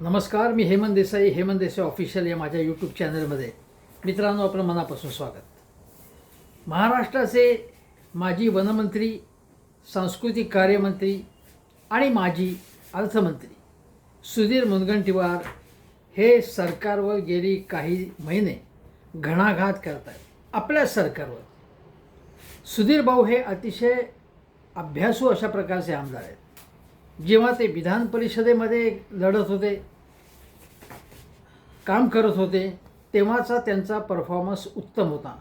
नमस्कार मी हेमंत देसाई हेमंत देसाई ऑफिशियल या माझ्या यूट्यूब चॅनलमध्ये मित्रांनो आपलं मनापासून स्वागत. महाराष्ट्राचे माजी वनमंत्री सांस्कृतिक कार्यमंत्री आणि माजी अर्थमंत्री सुधीर मुनगंटीवार हे सरकारवर गेली काही महिने घणाघात करत आहेत आपल्या सरकारवर. सुधीर भाऊ हे अतिशय अभ्यासू अशा प्रकारचे आमदार आहेत. जेव्हा ते विधान परिषदेमध्ये लढत होते काम करत होते तेव्हाचा त्यांचा परफॉर्मन्स उत्तम होता.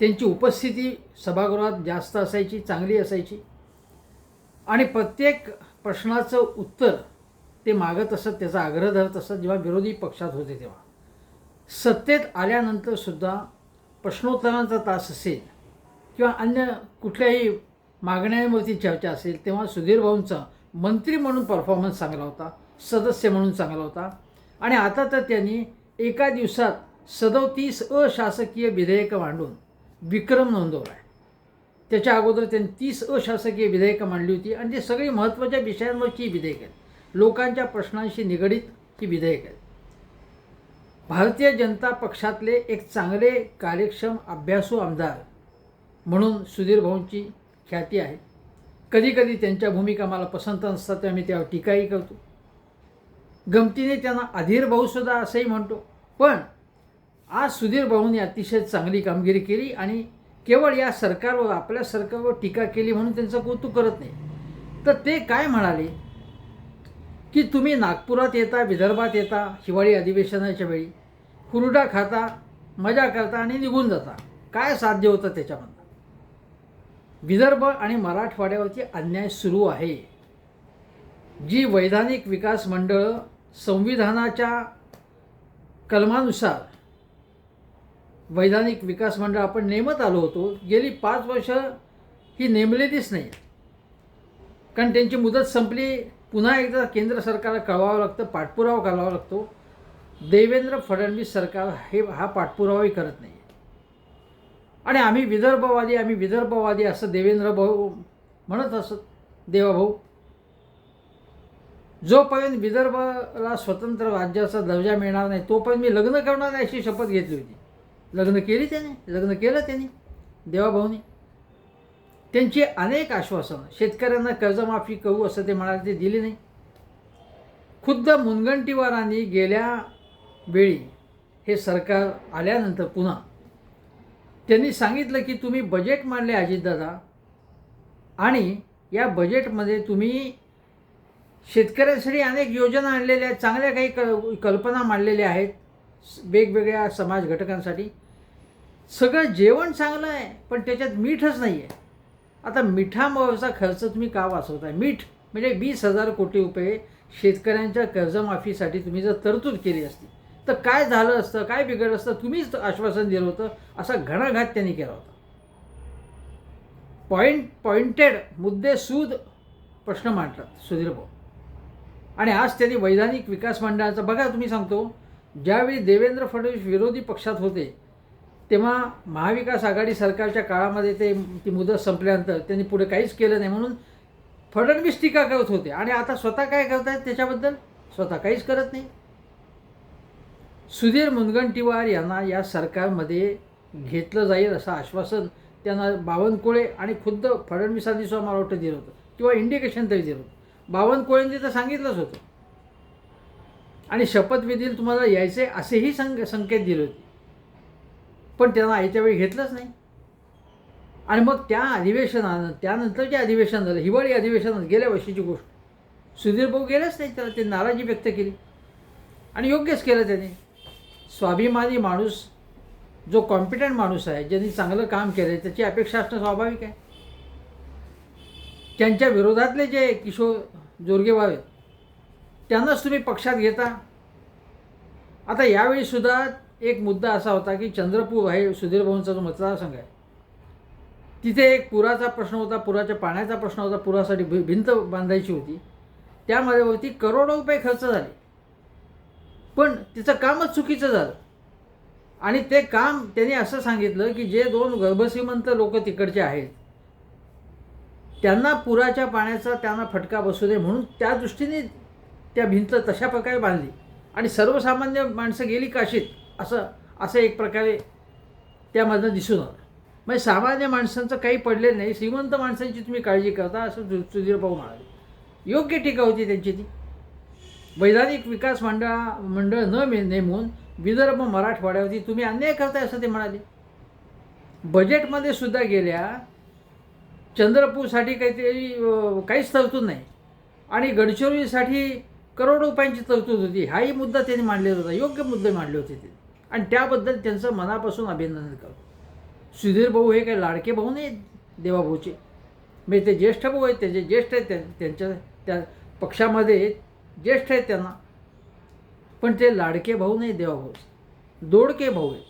त्यांची उपस्थिती सभागृहात जास्त असायची चांगली असायची. आणि प्रत्येक प्रश्नाचं उत्तर ते मागत असत त्याचा आग्रह धरत असत जेव्हा विरोधी पक्षात होते तेव्हा. सत्तेत आल्यानंतर सुद्धा प्रश्नोत्तरांचा तास असेल किंवा अन्य कुठल्याही मागण्यांवरती चर्चा असेल तेव्हा सुधीर भाऊंचा मंत्री म्हणून परफॉर्मन्स चांगला होता सदस्य म्हणून चांगला होता. आणि आता तर त्यांनी एका दिवसात सदोतीस अशासकीय विधेयकं मांडून विक्रम नोंदवला आहे त्याच्या अगोदर त्यांनी तीस अशासकीय विधेयकं मांडली होती आणि ती सगळी महत्त्वाच्या विषयांवरची विधेयकं आहेत. लोकांच्या प्रश्नांशी निगडीत ही विधेयकं आहेत. भारतीय जनता पक्षातले एक चांगले कार्यक्षम अभ्यासू आमदार म्हणून सुधीर भाऊंची ख्याती आहे. कधीकधी त्यांच्या भूमिका मला पसंत नसतात तेव्हा मी त्यावर टीकाही करतो. गमतीने त्यांना अधीर भाऊसुद्धा असंही म्हणतो. पण आज सुधीर भाऊंनी अतिशय चांगली कामगिरी केली आणि केवळ या सरकारवर आपल्या सरकारवर टीका केली म्हणून त्यांचं कौतुक करत नाही. तर ते काय म्हणाले? की तुम्ही नागपुरात येता विदर्भात येता हिवाळी अधिवेशनाच्या वेळी कुरुडा खाता मजा करता आणि निघून जाता. काय साध्य होतं त्याच्यामध्ये? विदर्भ आणि मराठवाड्यावरती अन्याय सुरू आहे. जी वैधानिक विकास मंडळं संविधानाच्या कलमानुसार वैधानिक विकास मंडळ आपण नेमत आलो होतो गेली पाच वर्ष ही नेमलेलीच नाही. कारण त्यांची मुदत संपली पुन्हा एकदा केंद्र सरकारला कळवावं लागतं पाठपुरावा करावा लागतो. देवेंद्र फडणवीस सरकार हे हा पाठपुरावाही करत नाही. आणि आम्ही विदर्भवादी आम्ही विदर्भवादी असं देवेंद्र भाऊ म्हणत असत देवाभाऊ. जोपर्यंत विदर्भाला स्वतंत्र राज्याचा दर्जा मिळणार नाही तोपर्यंत मी लग्न करणार नाही अशी शपथ घेतली होती. लग्न केली त्याने लग्न केलं त्यांनी देवाभाऊने. त्यांची अनेक आश्वासनं शेतकऱ्यांना कर्जमाफी करू असं ते म्हणाले ते दिली नाही. खुद्द मुनगंटीवारांनी गेल्या वेळी हे सरकार आल्यानंतर पुन्हा त्यांनी सांगितलं की तुम्ही बजेट मांडले अजितदादा. आणि या बजेटमध्ये तुम्ही शेतकऱ्यांसाठी अनेक योजना आणलेल्या आहेत चांगल्या काही क कल्पना मांडलेल्या आहेत वेगवेगळ्या समाज घटकांसाठी. सगळं जेवण चांगलं आहे पण त्याच्यात मीठच नाही आहे आता मिठामुळेचा खर्च तुम्ही का वाचवताय? मीठ म्हणजे वीस हजार कोटी रुपये शेतकऱ्यांच्या कर्जमाफीसाठी तुम्ही जर तरतूद केली असती तर काय झालं असतं काय बिघडलं असतं तुम्हीच आश्वासन दिलं होतं असा घणाघात त्यांनी केला होता. पॉईंट पॉइंटेड मुद्दे सूद प्रश्न मांडतात सुधीर भाऊ. आणि आज त्यांनी वैधानिक विकास मंडळाचा बघा तुम्ही सांगतो ज्यावेळी देवेंद्र फडणवीस विरोधी पक्षात होते तेव्हा महाविकास आघाडी सरकारच्या काळामध्ये ते ती मुदत संपल्यानंतर त्यांनी पुढे काहीच केलं नाही म्हणून फडणवीस टीका करत होते. आणि आता स्वतः काय करत आहेत त्याच्याबद्दल? स्वतः काहीच करत नाही. सुधीर मुनगंटीवार यांना या सरकारमध्ये घेतलं जाईल असं आश्वासन त्यांना बावनकुळे आणि खुद्द फडणवीसांनी सुद्धा मला वाटतं दिलं होतं. किंवा इंडिकेशन तरी दिलं होतं. बावनकुळेंनी तर सांगितलंच होतं. आणि शपथविधीला तुम्हाला यायचे असेही संक संकेत दिले होते. पण त्यांना आयच्या वेळी घेतलंच नाही. आणि मग त्या अधिवेशनानं त्यानंतर जे अधिवेशन झालं हिवाळी अधिवेशनात गेल्या वर्षीची गोष्ट. सुधीर भाऊ गेलेच नाही त्याला ते नाराजी व्यक्त केली. आणि योग्यच केलं त्याने. स्वाभिमानी माणूस जो कॉम्पिटंट माणूस आहे ज्यांनी चांगलं काम केलं आहे त्याची अपेक्षा असणं स्वाभाविक आहे. त्यांच्या विरोधातले जे किशोर जोरगेवार आहेत त्यांनाच तुम्ही पक्षात घेता? आता यावेळीसुद्धा एक मुद्दा असा होता की चंद्रपूर आहे सुधीर भाऊंचा जो मतदारसंघ आहे तिथे एक पुराचा प्रश्न होता पुराच्या पाण्याचा प्रश्न होता पुरासाठी भि भिंत बांधायची होती. त्यामध्ये वरती करोडो रुपये खर्च झाले. पण तिचं कामच चुकीचं झालं. आणि ते काम त्यांनी असं सांगितलं की जे दोन गर्भश्रीमंत लोक तिकडचे आहेत त्यांना पुराच्या पाण्याचा त्यांना फटका बसू दे म्हणून त्या दृष्टीने त्या भिंत तशा प्रकारे बांधली. आणि सर्वसामान्य माणसं गेली काशीत असं असं एक प्रकारे त्यामधनं दिसून आलं. म्हणजे सामान्य माणसांचं काही पडलेलं नाही. श्रीमंत माणसांची तुम्ही काळजी करता असं सु सुधीर भाऊ म्हणाले. योग्य टीका होती त्यांची ती. वैधानिक विकास मंडळा मंडळ न मे- नेमून विदर्भ मराठवाड्यावरती तुम्ही अन्याय करताय असं ते म्हणाले. बजेटमध्ये सुद्धा गेल्या चंद्रपूरसाठी काहीतरी काहीच तरतूद नाही. आणि गडचिरोलीसाठी करोड रुपयांची तरतूद होती. हाही मुद्दा त्यांनी मांडलेला होता. योग्य मुद्दे मांडले होते ते. आणि त्याबद्दल त्यांचं मनापासून अभिनंदन करतो. सुधीर भाऊ हे काही लाडके भाऊ नाही देवाभाऊचे. म्हणजे ते ज्येष्ठ भाऊ आहेत त्याचे ज्येष्ठ आहेत त्या- त्यांच्या त्या पक्षामध्ये ज्येष्ठ आहेत त्यांना. पण ते लाडके भाऊ नाही देवाभाऊ. दोडके भाऊ आहेत.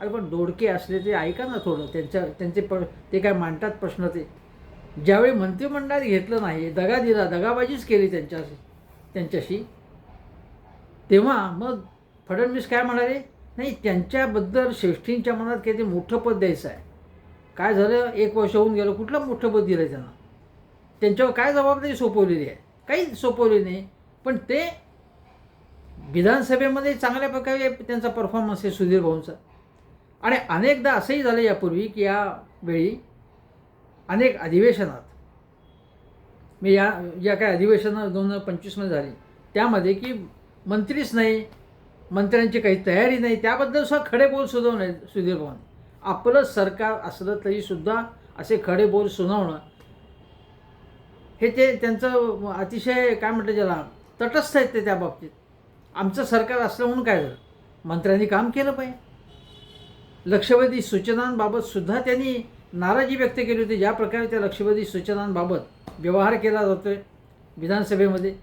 अरे पण दोडके असले ते ऐका ना थोडं. त्यांच्या त्यांचे प ते काय मांडतात प्रश्न ते. ज्यावेळी मंत्रिमंडळात घेतलं नाही दगा दिला दगाबाजीच केली त्यांच्याशी त्यांच्याशी. तेव्हा मग फडणवीस काय म्हणाले? नाही त्यांच्याबद्दल श्रेष्ठींच्या मनात काहीतरी मोठं पद द्यायचं आहे. काय झालं? एक वर्ष होऊन गेलं. कुठलं मोठं पद दिलं त्यांना? त्यांच्यावर काय जबाबदारी सोपवलेली आहे? काहीच सोपवली नाही. पण ते विधानसभेमध्ये चांगल्या प्रकारे त्यांचा परफॉर्मन्स आहे सुधीर भाऊंचा. आणि अनेकदा असंही झालं यापूर्वी की यावेळी अनेक अधिवेशनात मी या या काय अधिवेशनं दोन हजार पंचवीसमध्ये झाली त्यामध्ये की मंत्रीच नाही मंत्र्यांची काही तयारी नाही त्याबद्दल सुद्धा खडे बोल सुनावणे सुधीर भाऊन. आपलं सरकार असलं तरीसुद्धा असे खडे बोल सुनावणं हे ते त्यांचं अतिशय काय म्हटलं ज्याला तटस्थ आहेत ते त्या बाबतीत. आमचं सरकार असलं म्हणून काय झालं? मंत्र्यांनी काम केलं पाहिजे. लक्षवेधी सूचनांबाबत सुद्धा त्यांनी नाराजी व्यक्त केली होती. ज्या प्रकारे त्या लक्षवेधी सूचनांबाबत व्यवहार केला जातो आहे विधानसभेमध्ये.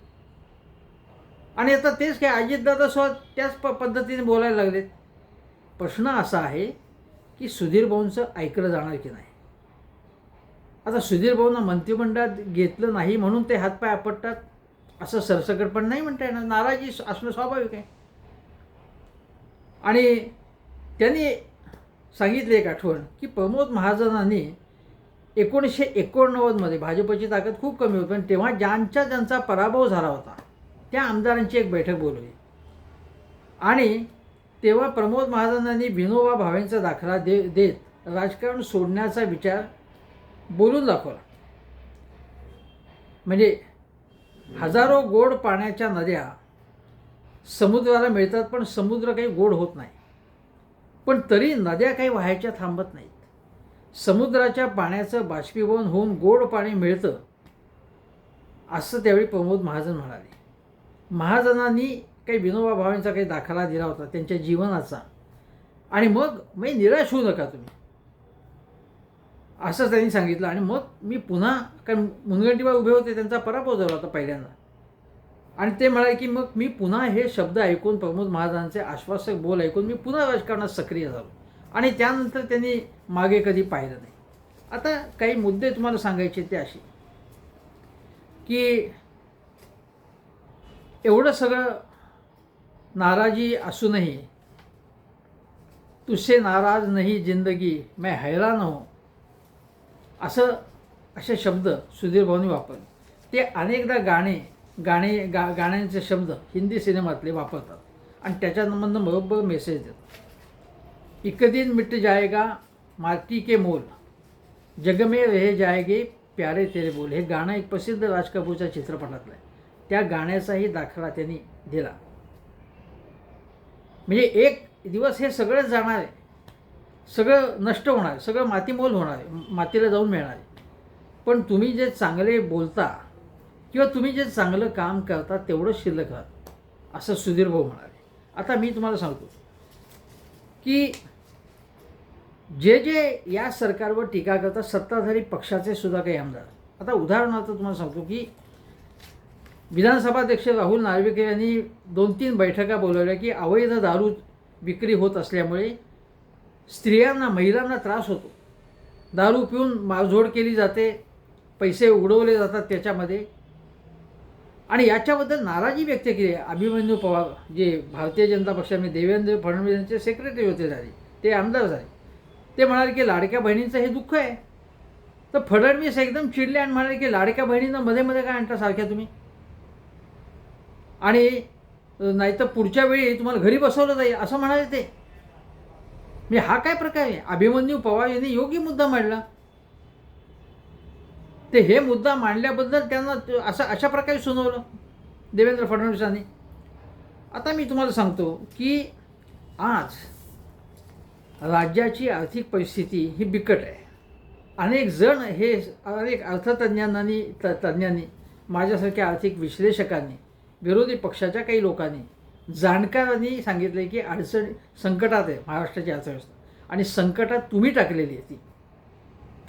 आणि आता तेच काय अजितदादा सुद्धा त्याच प पद्धतीने बोलायला लागलेत. प्रश्न असा आहे की सुधीर भाऊंचं ऐकलं जाणार की नाही? आता सुधीर भाऊंना मंत्रिमंडळात घेतलं नाही म्हणून ते हातपाय आपटतात. असं सरसकट पण नाही म्हणता येणार. नाराजी असणं स्वाभाविक आहे. आणि त्यांनी सांगितले एक आठवण की प्रमोद महाजनांनी एकोणीसशे एकोणनव्वदमध्ये भाजपची ताकद खूप कमी होती पण तेव्हा ज्यांचा ज्यांचा पराभव झाला होता त्या आमदारांची एक बैठक बोलवली. आणि तेव्हा प्रमोद महाजनांनी विनोबा भावेंचा दाखला दे देत राजकारण सोडण्याचा विचार बोलून दाखवला. म्हणजे हजारो गोड पाण्याच्या नद्या समुद्राला मिळतात पण समुद्र काही गोड होत नाही. पण तरी नद्या काही वाहायच्या थांबत नाहीत. समुद्राच्या पाण्याचं बाष्पीभवन होऊन गोड पाणी मिळतं असं त्यावेळी प्रमोद महाजन म्हणाले. महाजनांनी काही विनोबा भावेंचा काही दाखला दिला होता त्यांच्या जीवनाचा. आणि मग मी निराश होऊ नका तुम्ही. असं त्यांनी सांगितलं. आणि मग मी पुन्हा कारण मुनगंटीबा उभे होते त्यांचा पराभव झाला होता पहिल्यांदा. आणि ते म्हणाले की मग मी पुन्हा हे शब्द ऐकून प्रमोद महाराजांचे आश्वासक बोल ऐकून मी पुन्हा राजकारणात सक्रिय झालो. आणि त्यानंतर त्यांनी मागे कधी पाहिलं नाही. आता काही मुद्दे तुम्हाला सांगायचे ते असे. की एवढं सगळं नाराजी असूनही तुसे नाराज नाही जिंदगी मैं हैरान हो. असं असे शब्द सुधीर भाऊनी वापरले. ते अनेकदा गाणे गाणे गा गाण्यांचे शब्द हिंदी सिनेमातले वापरतात. आणि त्याच्यामधनं बरोबर मेसेज देतात इकदिन मिट जायगा माटी के मोल. जग में रह प्यारे तेरे बोल. हे गाणं एक प्रसिद्ध राज कपूरच्या चित्रपटातलं आहे. त्या गाण्याचाही दाखला त्यांनी दिला. म्हणजे एक दिवस हे सगळंच जाणार आहे. सगळं नष्ट होणार आहे सगळं मातीमोल होणार आहे मातीला जाऊन मिळणार. आहे पण तुम्ही जे चांगले बोलता किंवा तुम्ही जे चांगलं काम करता तेवढं शिल्लक राहतं. असं सुधीर भाऊ म्हणाले. आता मी तुम्हाला सांगतो की जे जे या सरकारवर टीका करतात सत्ताधारी पक्षाचे सुद्धा काही आमदार. आता उदाहरणार्थ तुम्हाला सांगतो की विधानसभाध्यक्ष राहुल नार्वेकर यांनी दोन तीन बैठका बोलवल्या की अवैध दारू विक्री होत असल्यामुळे स्त्रियांना महिलांना त्रास होतो. दारू पिऊन माळझोड केली जाते पैसे उडवले जातात त्याच्यामध्ये. आणि याच्याबद्दल नाराजी व्यक्त केली आहे अभिमन्यू पवार जे भारतीय जनता पक्षामध्ये देवेंद्र फडणवीस यांचे सेक्रेटरी होते झाले. ते आमदार झाले. ते म्हणाले की लाडक्या बहिणींचं हे दुःख आहे. तर फडणवीस एकदम चिडले आणि म्हणाले की लाडक्या बहिणींना मध्ये मध्ये काय आणता सारख्या तुम्ही? आणि नाहीतर पुढच्या वेळी तुम्हाला घरी बसवलं जाईल असं म्हणाले ते. म्हणजे हा काय प्रकार आहे? अभिमन्यू पवार यांनी योग्य मुद्दा मांडला. ते हे मुद्दा मांडल्याबद्दल त्यांना असं अशा प्रकारे सुनावलं देवेंद्र फडणवीसांनी आता मी तुम्हाला सांगतो की आज राज्याची आर्थिक परिस्थिती ही बिकट आहे. अनेक जण हे अनेक अर्थतज्ञांनी त तज्ज्ञांनी माझ्यासारख्या आर्थिक विश्लेषकांनी विरोधी पक्षाच्या काही लोकांनी जाणकारांनी सांगितले की अडचण संकटात आहे महाराष्ट्राची अर्थव्यवस्था. आणि संकटात तुम्ही टाकलेली आहे ती.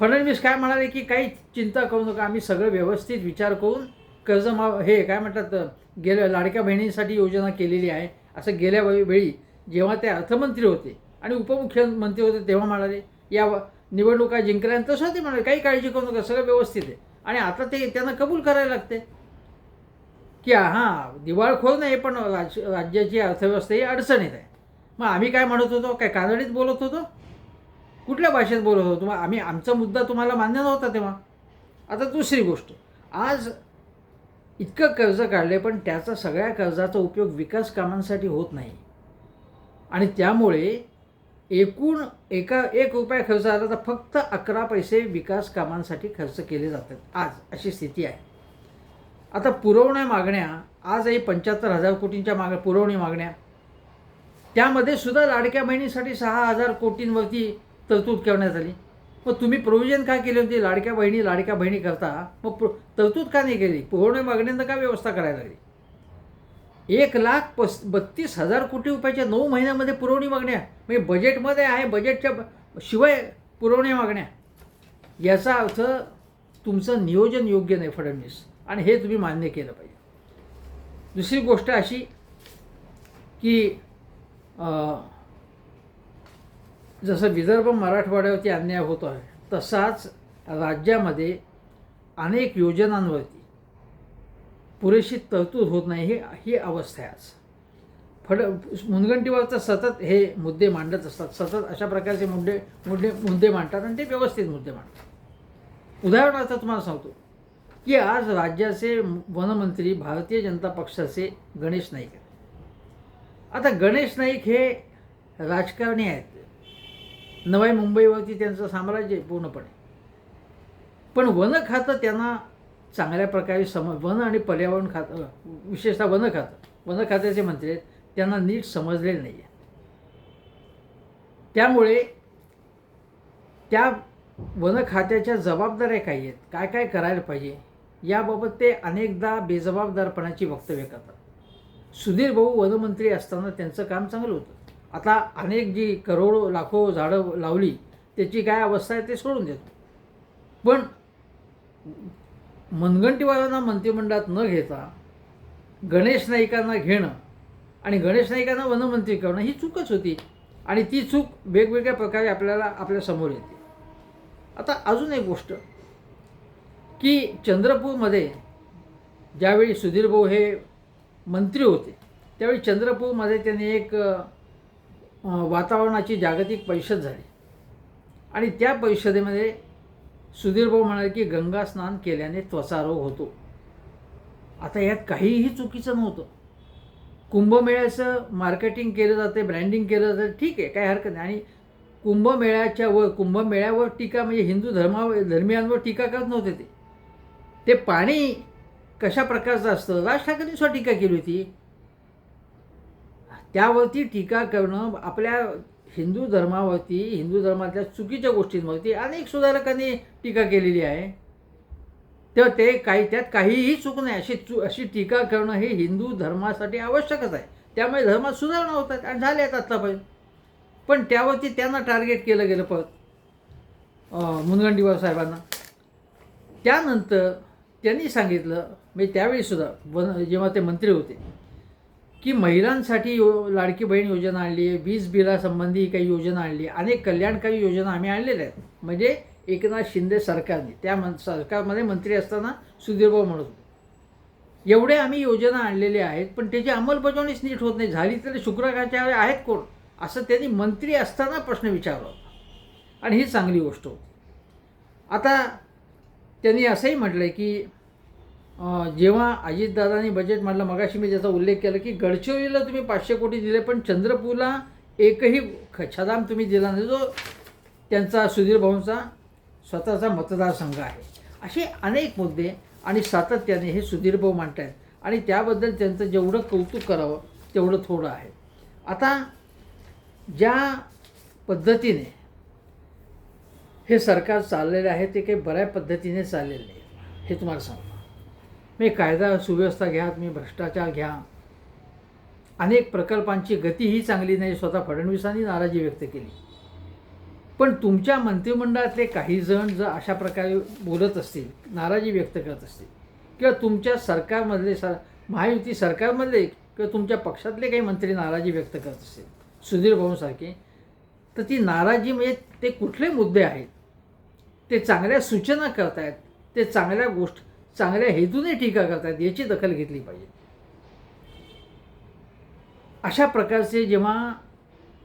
फडणवीस काय म्हणाले की काही चिंता करू नका आम्ही सगळं व्यवस्थित विचार करून कर्ज मा हे काय म्हणतात गेल्या लाडक्या बहिणींसाठी योजना केलेली आहे. असं गेल्या वेळी जेव्हा ते अर्थमंत्री होते आणि उपमुख्यमंत्री होते तेव्हा म्हणाले या व- निवडणुका जिंकल्यानंतर तसं ते म्हणाले काही काळजी करू नका सगळं व्यवस्थित आहे. आणि आता ते त्यांना कबूल करायला लागते. की हां दिवाळखोर नाही पण राज राज्याची अर्थव्यवस्था ही अडचणीत आहे. मग आम्ही काय म्हणत होतो? काय कानडीत बोलत होतो? कुठल्या भाषेत बोलत होतो? मग आम्ही आमचा मुद्दा तुम्हाला मान्य नव्हता तेव्हा. आता दुसरी गोष्ट. आज इतकं कर्ज काढले पण त्याचा सगळ्या कर्जाचा उपयोग विकास कामांसाठी होत नाही. आणि त्यामुळे एकूण एका एक रुपया खर्च आला तर फक्त अकरा पैसे विकास कामांसाठी खर्च केले जातात. आज अशी स्थिती आहे. आता पुरवण्या मागण्या आजही पंच्याहत्तर हजार कोटींच्या माग पुरवणी मागण्या. त्यामध्ये सुद्धा लाडक्या बहिणीसाठी सहा हजार कोटींवरती तरतूद करण्यात आली. मग तुम्ही प्रोव्हिजन का केली होती? लाडक्या बहिणी लाडक्या बहिणी करता. मग प्र तरतूद का नाही केली? पुरवण्या मागण्यांना का व्यवस्था करायला लागली? एक लाख पस बत्तीस हजार कोटी रुपयाच्या नऊ महिन्यामध्ये पुरवणी मागण्या. म्हणजे बजेटमध्ये आहे बजेटच्या शिवाय पुरवण्या मागण्या. याचा अर्थ तुमचं नियोजन योग्य नाही फडणवीस. आणि हे तुम्ही मान्य केलं पाहिजे. दुसरी गोष्ट अशी की जसं विदर्भ मराठवाड्यावरती अन्याय होतो आहे तसाच राज्यामध्ये अनेक योजनांवरती पुरेशी तरतूद होत नाही ही ही अवस्था आहे आज. फड मुनगंटीवर तर सतत हे मुद्दे मांडत असतात. सतत अशा प्रकारचे मुद्दे मुद्दे मुद्दे मांडतात आणि ते व्यवस्थित मुद्दे मांडतात. उदाहरणार्थ तुम्हाला सांगतो की आज राज्याचे वनमंत्री भारतीय जनता पक्षाचे गणेश नाईक. आहेत आता गणेश नाईक हे राजकारणी आहेत. नव्या मुंबईवरती त्यांचं साम्राज्य आहे पूर्णपणे. पण वन खातं त्यांना चांगल्या प्रकारे सम वन आणि पर्यावरण खातं विशेषतः वन खातं वन खात्याचे मंत्री आहेत त्यांना नीट समजलेलं नाही आहे त्यामुळे त्या वन खात्याच्या जबाबदाऱ्या काही आहेत काय काय करायला पाहिजे याबाबत ते अनेकदा बेजबाबदारपणाची वक्तव्य करतात. सुधीर भाऊ वनमंत्री असताना त्यांचं काम चांगलं होतं. आता अनेक जी करोडो लाखो झाडं लावली त्याची काय अवस्था आहे ते सोडून देतो. पण मनगंटीवाल्यांना मंत्रिमंडळात न घेता गणेश नाईकांना घेणं आणि गणेश नाईकांना वनमंत्री करणं ही चूकच होती. आणि ती चूक वेगवेगळ्या प्रकारे आपल्याला आपल्यासमोर येते. आता अजून एक गोष्ट. की चंद्रपूरमध्ये ज्यावेळी सुधीर भाऊ हे मंत्री होते त्यावेळी चंद्रपूरमध्ये त्यांनी एक वातावरणाची जागतिक परिषद झाली. आणि त्या परिषदेमध्ये सुधीर भाऊ म्हणाले की गंगा स्नान केल्याने त्वचारोग होतो. आता यात काहीही चुकीचं नव्हतं. कुंभमेळ्याचं मार्केटिंग केलं जाते ब्रँडिंग केलं जातं ठीक आहे काही हरकत नाही. आणि कुंभमेळ्याच्या वर कुंभमेळ्यावर टीका म्हणजे हिंदू धर्मावर धर्मियांवर टीका करत नव्हते ते. ते पाणी कशा प्रकारचं असतं? राज ठाकरेंनी टीका केली होती. त्यावरती टीका करणं आपल्या हिंदू धर्मावरती हिंदू धर्मातल्या चुकीच्या गोष्टींवरती अनेक सुधारकांनी टीका केलेली आहे. तर ते काही त्यात काहीही चूक नाही. अशी चू अशी टीका करणं हे हिंदू धर्मासाठी आवश्यकच आहे. त्यामुळे धर्मात सुधारणा होतात आणि झाल्या आहेत आत्तापर्यंत पण त्यावरती त्यांना टार्गेट केलं गेलं परत अं, मुनगंटीवार साहेबांना. त्यानंतर त्यांनी सांगितलं म्हणजे त्यावेळीसुद्धा वन जेव्हा ते मंत्री होते की महिलांसाठी यो लाडकी बहीण योजना आणली आहे वीज बिलासंबंधी काही योजना आणली आहे अनेक कल्याणकारी योजना आम्ही आणलेल्या आहेत. म्हणजे एकनाथ शिंदे सरकारने त्या मन सरकारमध्ये मंत्री असताना सुधीरभाऊ म्हणत होते. एवढे आम्ही योजना आणलेल्या आहेत पण त्याची अंमलबजावणीच नीट होत नाही. झाली तरी शुक्राचार्य आहेत कोण? असं त्यांनी मंत्री असताना प्रश्न विचारला होता. आणि ही चांगली गोष्ट होती. आता त्यांनी असंही म्हटलं आहे की जेव्हा अजितदादांनी बजेट मांडलं मगाशी मी त्याचा उल्लेख केला की गडचिरोलीला तुम्ही पाचशे कोटी दिले पण चंद्रपूरला एकही ख- छदाम तुम्ही दिला नाही. जो त्यांचा सुधीर भाऊंचा स्वतःचा मतदारसंघ आहे. असे अनेक मुद्दे आणि सातत्याने हे सुधीर भाऊ मांडत आहेत आणि त्याबद्दल त्यांचं जेवढं कौतुक करावं तेवढं थोडं आहे. आता ज्या पद्धतीने हे सरकार चाललेलं आहे ते काही बऱ्या पद्धतीने चाललेलं नाही. हे तुम्हाला सांगतो. मी कायदा सुव्यवस्था घ्या तुम्ही भ्रष्टाचार घ्या. अनेक प्रकल्पांची गती ही चांगली नाही स्वतः फडणवीसांनी नाराजी व्यक्त केली. पण तुमच्या मंत्रिमंडळातले काही जण जर अशा प्रकारे बोलत असतील नाराजी व्यक्त करत असतील किंवा तुमच्या सरकारमधले सर महायुती सरकारमधले किंवा तुमच्या पक्षातले काही मंत्री नाराजी व्यक्त करत असतील सुधीर भाऊंसारखे तर ती नाराजी म्हणजे ते कुठले मुद्दे आहेत? ते चांगल्या सूचना करतायत ते चांगल्या गोष्ट चांगल्या हेतूने टीका करतायत याची दखल घेतली पाहिजे. अशा प्रकारचे जेव्हा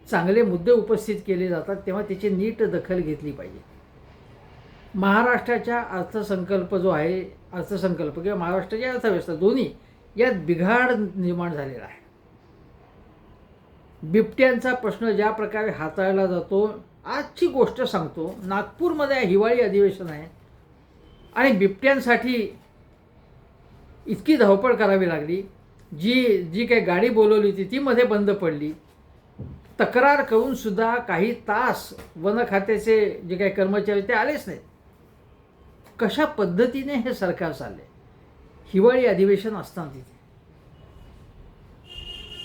चांगले मुद्दे उपस्थित केले जातात तेव्हा त्याची नीट दखल घेतली पाहिजे. महाराष्ट्राच्या अर्थसंकल्प जो आहे अर्थसंकल्प किंवा महाराष्ट्राची अर्थव्यवस्था दोन्ही यात बिघाड निर्माण झालेला आहे. बिबट्यांचा प्रश्न ज्या प्रकारे हाताळला जातो आजची गोष्ट सांगतो. नागपूरमध्ये हिवाळी अधिवेशन आहे. आणि बिबट्यांसाठी इतकी धावपळ करावी लागली. जी जी काही गाडी बोलवली होती ती मध्ये बंद पडली. तक्रार करूनसुद्धा काही तास वन खात्याचे जे काही कर्मचारी ते आलेच नाहीत. कशा पद्धतीने हे सरकार चालले हिवाळी अधिवेशन असताना तिथे.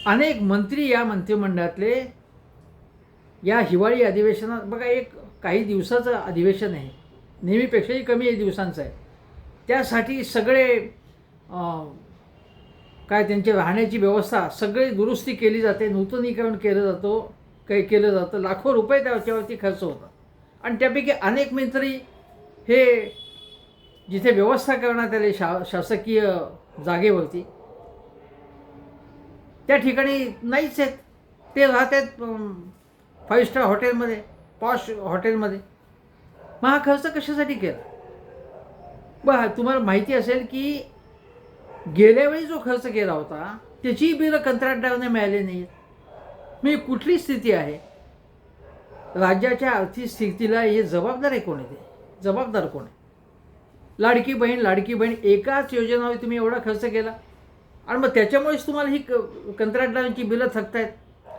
अनेक मंत्री या मंत्रिमंडळातले या हिवाळी अधिवेशनात बघा एक काही दिवसाचं अधिवेशन आहे. नेहमीपेक्षाही कमी एक दिवसांचं आहे. त्यासाठी सगळे काय त्यांची राहण्याची व्यवस्था सगळी दुरुस्ती केली जाते नूतनीकरण केलं जातो काही केलं जातं लाखो रुपये त्याच्यावरती खर्च होतात. आणि त्यापैकी अनेक मंत्री हे जिथे व्यवस्था करण्यात आली शा शासकीय जागेवरती त्या ठिकाणी नाहीच आहेत. ते राहतात फाईव्ह स्टार हॉटेलमध्ये पॉश हॉटेलमध्ये मग हा खर्च कशासाठी केला? बरं तुम्हाला माहिती असेल की गेल्या वेळी जो खर्च केला होता त्याचीही बिलं कंत्राटदाराने मिळाली नाही मी म्हणजे कुठली स्थिती आहे? राज्याच्या आर्थिक स्थितीला हे जबाबदार आहे कोण आहे ते? जबाबदार कोण आहे? लाडकी बहीण लाडकी बहीण एकाच योजनावर तुम्ही एवढा खर्च केला? आणि मग त्याच्यामुळेच तुम्हाला ही क कंत्राटदारांची बिलं थकतायत.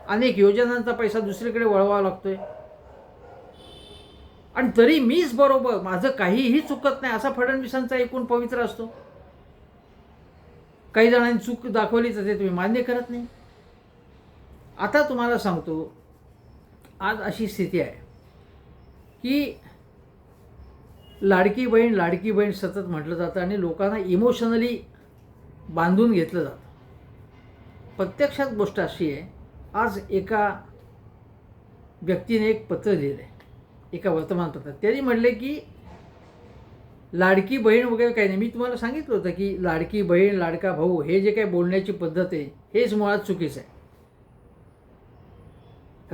अनेक योजनांचा पैसा दुसरीकडे वळवावा लागतोय. आणि तरी मीच बरोबर माझं काहीही चुकत नाही असा फडणवीसांचा एकूण पवित्र असतो. काही जणांनी चूक दाखवली तर ते तुम्ही मान्य करत नाही. आता तुम्हाला सांगतो आज अशी स्थिती आहे की लाडकी बहीण लाडकी बहीण सतत म्हटलं जातं आणि लोकांना इमोशनली बांधून घेतलं जातं. प्रत्यक्षात गोष्ट अशी आहे आज एका व्यक्तीने एक पत्र लिहिलं आहे एका वर्तमानपत्रात. त्यांनी म्हणले की लाडकी बहीण वगैरे काही नाही. मी तुम्हाला सांगितलं होतं की लाडकी बहीण लाडका भाऊ हे जे काही बोलण्याची पद्धत आहे हेच मुळात चुकीचं आहे.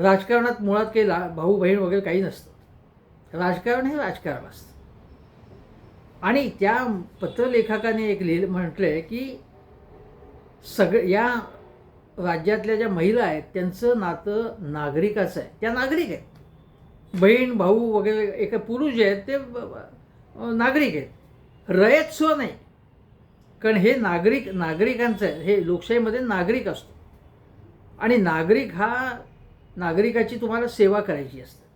राजकारणात मुळात काही ला भाऊ बहीण वगैरे काही नसतं. राजकारण हे राजकारण असतं. आणि त्या पत्रलेखकाने एक लिहिलं म्हटलं आहे की सगळं या राज्यातल्या ज्या महिला आहेत त्यांचं नातं नागरिकाचं आहे. त्या नागरिक आहेत. बहीण भाऊ वगैरे एक पुरुष जे आहेत ते नागरिक आहेत. रयत स्व नाही. कारण हे नागरिक नागरिकांचं आहे. हे लोकशाहीमध्ये नागरिक असतो. आणि नागरिक हा नागरिकाची तुम्हाला सेवा करायची असते.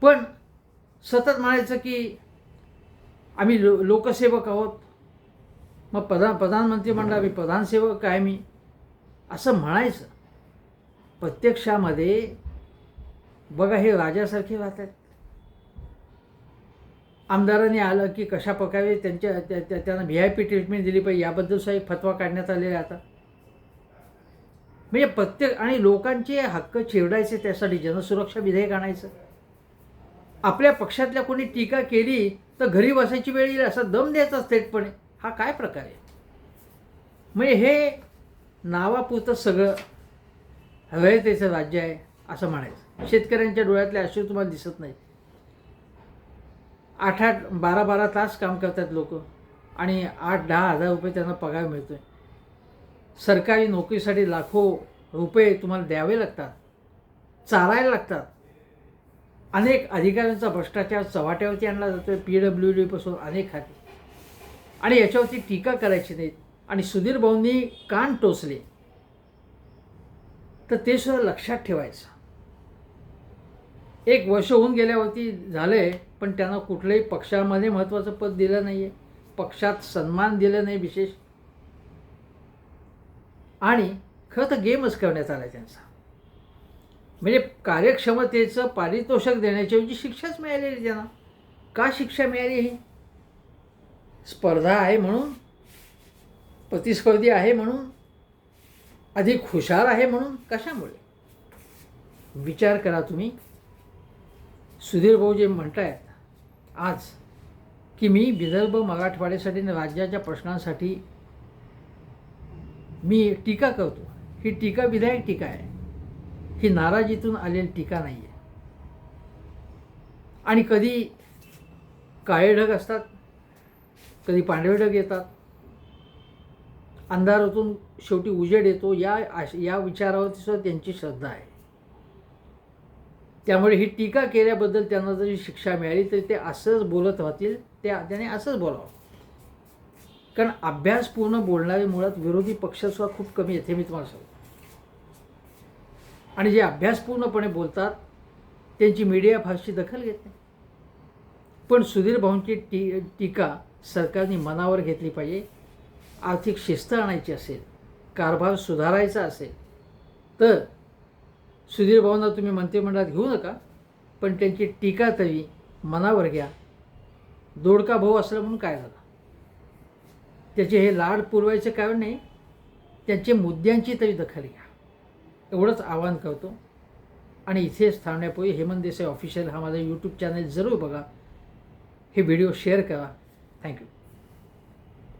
पण सतत म्हणायचं की आम्ही लो लोकसेवक आहोत. मग प्रधान प्रधानमंत्री म्हणलं आम्ही प्रधानसेवक आहे मी. असं म्हणायचं. प्रत्यक्षामध्ये बघा हे राजासारखे राहतात. आमदारांनी आलं की कशा प्रकारे त्यांच्या त्या- त्या- त्यांना व्ही आय पी ट्रीटमेंट दिली पाहिजे याबद्दल एक फतवा काढण्यात आलेला आता. म्हणजे प्रत्येक आणि लोकांचे हक्क चिरडायचे त्यासाठी जनसुरक्षा विधेयक आणायचं. आपल्या पक्षातल्या कोणी टीका केली तर घरी बसायची वेळ येईल असा दम द्यायचा थेटपणे. हा काय प्रकार आहे? म्हणजे हे नावापुरतं सगळं रयतेचं राज्य आहे असं म्हणायचं. शेतकऱ्यांच्या डोळ्यातले अश्रू तुम्हाला दिसत नाही आठ आठ बारा बारा तास काम करतात लोक आणि आठ दहा हजार रुपये त्यांना पगार मिळतो आहे सरकारी नोकरीसाठी लाखो रुपये तुम्हाला द्यावे लागतात चालायला लागतात. अनेक अधिकाऱ्यांचा भ्रष्टाचार चव्हाट्यावरती आणला जातो आहे पी डब्ल्यू डीपासून अनेक खाती. आणि याच्यावरती टीका करायची नाहीत आणि सुधीर भाऊंनी कान टोचले. तर ते सुद्धा लक्षात ठेवायचं. एक वर्ष होऊन गेल्यावरती झालं आहे पण त्यांना कुठल्याही पक्षामध्ये महत्त्वाचं पद दिलं नाही आहे पक्षात सन्मान दिलं नाही विशेष. आणि खरं तर गेमच करण्यात आला त्यांचा. म्हणजे कार्यक्षमतेचं पारितोषक देण्याच्याऐवजी शिक्षाच मिळालेली त्यांना. का शिक्षा मिळाली ही? स्पर्धा आहे म्हणून प्रतिस्पर्धी आहे म्हणून अधिक हुशार आहे म्हणून कशामुळे? विचार करा तुम्ही. सुधीर भाऊ जे म्हणतायत आज की मी विदर्भ मराठवाड्यासाठी आणि राज्याच्या प्रश्नांसाठी मी टीका करतो. ही टीका विधायक टीका आहे. ही नाराजीतून आलेली टीका नाही आहे आणि कधी काळे ढग असतात कधी पांढरे ढग येतात. अंधारातून शेवटी उजेड येतो. या या विचारावरती सुद्धा त्यांची श्रद्धा आहे. त्यामुळे ही टीका केल्याबद्दल त्यांना जरी शिक्षा मिळाली तरी ते असंच बोलत राहतील. ते त्याने असंच बोलावं. कारण अभ्यासपूर्ण बोलणारे मुळात विरोधी पक्षसुद्धा खूप कमी येते मी तुम्हाला सांगतो. आणि जे अभ्यासपूर्णपणे बोलतात त्यांची मीडिया फारशी दखल घेत नाही. पण सुधीर भाऊंची टी टीका सरकारने मनावर घेतली पाहिजे. आर्थिक शिस्त आणायची असेल कारभार सुधारायचा असेल तर सुधीर भाऊंना तुम्ही मंत्रिमंडळात घेऊ नका पण त्यांची टीका तरी मनावर घ्या. दोडका भाऊ असला म्हणून काय झालं? त्याचे हे लाड पुरवायचं कारण नाही त्यांच्या मुद्द्यांची तरी दखल घ्या. एवढंच आवाहन करतो. आणि इथेच थांबण्यापूर्वी हेमंत देसाई ऑफिशियल हा माझा यूट्यूब चॅनल जरूर बघा. हे व्हिडिओ शेअर करा. thank you.